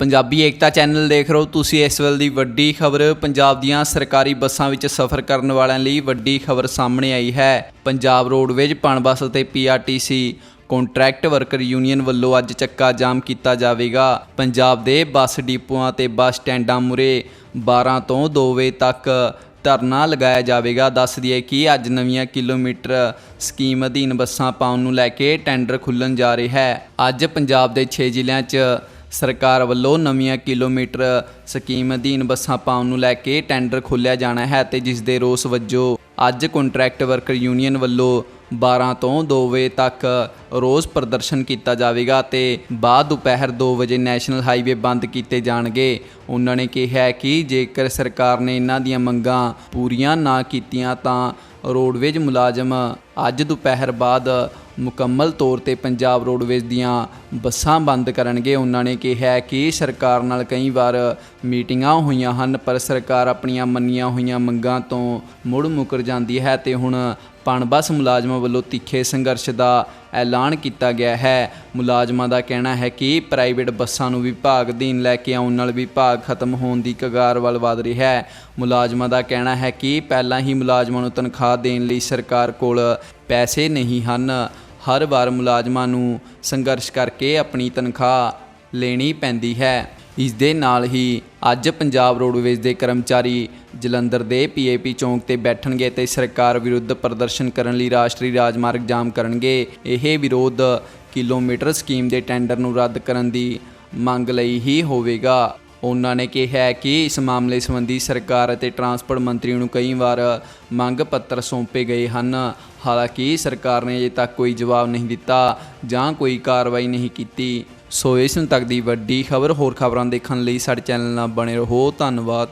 ਪੰਜਾਬੀ ਏਕਤਾ channel ਦੇਖ ਰਹੇ ਹੋ। ਤੁਸੀਂ ਇਸ ਵੇਲੇ ਦੀ ਵੱਡੀ ਖਬਰ, ਪੰਜਾਬ ਦੀਆਂ ਸਰਕਾਰੀ ਬੱਸਾਂ ਵਿੱਚ ਸਫ਼ਰ ਕਰਨ ਵਾਲਿਆਂ ਲਈ ਵੱਡੀ ਖਬਰ ਸਾਹਮਣੇ ਆਈ ਹੈ। ਪੰਜਾਬ ਰੋਡਵੇਜ਼ ਪਣਬੱਸ ਅਤੇ ਪੀਆਰਟੀਸੀ ਕੰਟਰੈਕਟ ਵਰਕਰ ਯੂਨੀਅਨ ਵੱਲੋਂ ਅੱਜ ਚੱਕਾ ਜਾਮ ਕੀਤਾ ਜਾਵੇਗਾ। ਪੰਜਾਬ ਦੇ ਬੱਸ ਡਿਪੂਆਂ ਤੇ ਬੱਸ ਸਟੈਂਡਾਂ ਮੁਰੇ 12 ਤੋਂ 2 ਵਜੇ ਤੱਕ ਧਰਨਾ ਲਗਾਇਆ ਜਾਵੇਗਾ। ਦੱਸ ਦਈਏ ਕਿ ਅੱਜ ਨਵੀਆਂ ਕਿਲੋਮੀਟਰ ਸਕੀਮ ਅਧੀਨ ਬੱਸਾਂ ਪਾਉਣ ਨੂੰ ਲੈ ਕੇ ਟੈਂਡਰ ਖੁੱਲਣ ਜਾ ਰਿਹਾ ਹੈ। ਅੱਜ ਪੰਜਾਬ ਦੇ 6 ਜ਼ਿਲ੍ਹਿਆਂ 'ਚ ਸਰਕਾਰ ਵੱਲੋਂ ਨਵੀਆਂ ਕਿਲੋਮੀਟਰ ਸਕੀਮ ਅਧੀਨ ਬੱਸਾਂ ਪਾਉਣ ਨੂੰ ਲੈ ਕੇ ਟੈਂਡਰ ਖੋਲ੍ਹਿਆ ਜਾਣਾ ਹੈ ਤੇ ਜਿਸ ਦੇ ਰੋਸ ਵਜੋਂ ਅੱਜ ਕੰਟਰੈਕਟ ਵਰਕਰ ਯੂਨੀਅਨ ਵੱਲੋਂ 12 ਤੋਂ 2 ਵਜੇ ਤੱਕ ਰੋਜ਼ ਪ੍ਰਦਰਸ਼ਨ ਕੀਤਾ ਜਾਵੇਗਾ ਤੇ ਬਾਅਦ ਦੁਪਹਿਰ 2 ਵਜੇ ਨੈਸ਼ਨਲ ਹਾਈਵੇ ਬੰਦ ਕੀਤੇ ਜਾਣਗੇ। ਉਹਨਾਂ ਨੇ ਕਿਹਾ ਕਿ ਜੇਕਰ ਸਰਕਾਰ ਨੇ ਇਹਨਾਂ ਦੀਆਂ ਮੰਗਾਂ ਪੂਰੀਆਂ ਨਾ ਕੀਤੀਆਂ ਤਾਂ ਰੋਡਵੇਜ਼ ਮੁਲਾਜ਼ਮ ਅੱਜ ਦੁਪਹਿਰ ਬਾਅਦ ਮੁਕੰਮਲ ਤੌਰ ਤੇ ਪੰਜਾਬ ਰੋਡਵੇਜ਼ ਦੀਆਂ ਬੱਸਾਂ ਬੰਦ ਕਰਨਗੇ। ਉਹਨਾਂ ਨੇ ਕਿਹਾ ਕਿ ਸਰਕਾਰ ਨਾਲ ਕਈ ਵਾਰ ਮੀਟਿੰਗਾਂ ਹੋਈਆਂ ਹਨ, ਪਰ ਸਰਕਾਰ ਆਪਣੀਆਂ ਮੰਨੀਆਂ ਹੋਈਆਂ ਮੰਗਾਂ ਤੋਂ ਮੁੜ ਮੁਕਰ ਜਾਂਦੀ ਹੈ ਤੇ ਹੁਣ ਪਣਬੱਸ ਮੁਲਾਜ਼ਮਾਂ ਵੱਲੋਂ ਤਿੱਖੇ ਸੰਘਰਸ਼ ਦਾ ਐਲਾਨ ਕੀਤਾ ਗਿਆ ਹੈ। ਮੁਲਾਜ਼ਮਾਂ ਦਾ ਕਹਿਣਾ ਹੈ ਕਿ ਪ੍ਰਾਈਵੇਟ ਬੱਸਾਂ ਨੂੰ ਵਿਭਾਗ ਅਧੀਨ ਲੈ ਕੇ ਆਉਣ ਨਾਲ ਵਿਭਾਗ ਖਤਮ ਹੋਣ ਦੀ ਕਗਾਰ ਵੱਲ ਵਧ ਰਿਹਾ ਹੈ। ਮੁਲਾਜ਼ਮਾਂ ਦਾ ਕਹਿਣਾ ਹੈ ਕਿ ਪਹਿਲਾਂ ਹੀ ਮੁਲਾਜ਼ਮਾਂ ਨੂੰ ਤਨਖਾਹ ਦੇਣ ਲਈ ਸਰਕਾਰ ਕੋਲ ਪੈਸੇ ਨਹੀਂ ਹਨ। ਹਰ ਵਾਰ ਮੁਲਾਜ਼ਮਾਂ ਨੂੰ ਸੰਘਰਸ਼ ਕਰਕੇ ਆਪਣੀ ਤਨਖਾਹ ਲੈਣੀ ਪੈਂਦੀ ਹੈ। ਇਸ ਦੇ ਨਾਲ ਹੀ ਅੱਜ ਪੰਜਾਬ ਰੋਡਵੇਜ਼ ਦੇ ਕਰਮਚਾਰੀ ਜਲੰਧਰ ਦੇ ਪੀਏਪੀ ਚੌਂਕ ਤੇ ਬੈਠਣਗੇ ਤੇ ਸਰਕਾਰ ਵਿਰੁੱਧ ਪ੍ਰਦਰਸ਼ਨ ਕਰਨ ਲਈ ਰਾਸ਼ਟਰੀ ਰਾਜਮਾਰਗ ਜਾਮ ਕਰਨਗੇ। ਇਹ ਵਿਰੋਧ ਕਿਲੋਮੀਟਰ ਸਕੀਮ ਦੇ ਟੈਂਡਰ ਨੂੰ ਰੱਦ ਕਰਨ ਦੀ ਮੰਗ ਲਈ ਹੀ ਹੋਵੇਗਾ। ਉਹਨਾਂ ਨੇ ਕਿਹਾ ਕਿ ਇਸ ਮਾਮਲੇ ਸੰਬੰਧੀ ਸਰਕਾਰ ਅਤੇ ਟਰਾਂਸਪੋਰਟ ਮੰਤਰੀ ਨੂੰ ਕਈ ਵਾਰ ਮੰਗ ਪੱਤਰ ਸੌਂਪੇ ਗਏ ਹਨ। ਹਾਲਾਂਕਿ ਸਰਕਾਰ ਨੇ ਅਜੇ ਤੱਕ ਕੋਈ ਜਵਾਬ ਨਹੀਂ ਦਿੱਤਾ ਜਾਂ ਕੋਈ ਕਾਰਵਾਈ ਨਹੀਂ ਕੀਤੀ। ਸੋ ਇਸ ਨੂੰ ਤੱਕ ਦੀ ਵੱਡੀ ਖਬਰ ਹੋਰ ਖਬਰਾਂ ਦੇਖਣ ਲਈ ਸਾਡੇ ਚੈਨਲ ਨਾਲ ਬਣੇ ਰਹੋ। ਧੰਨਵਾਦ।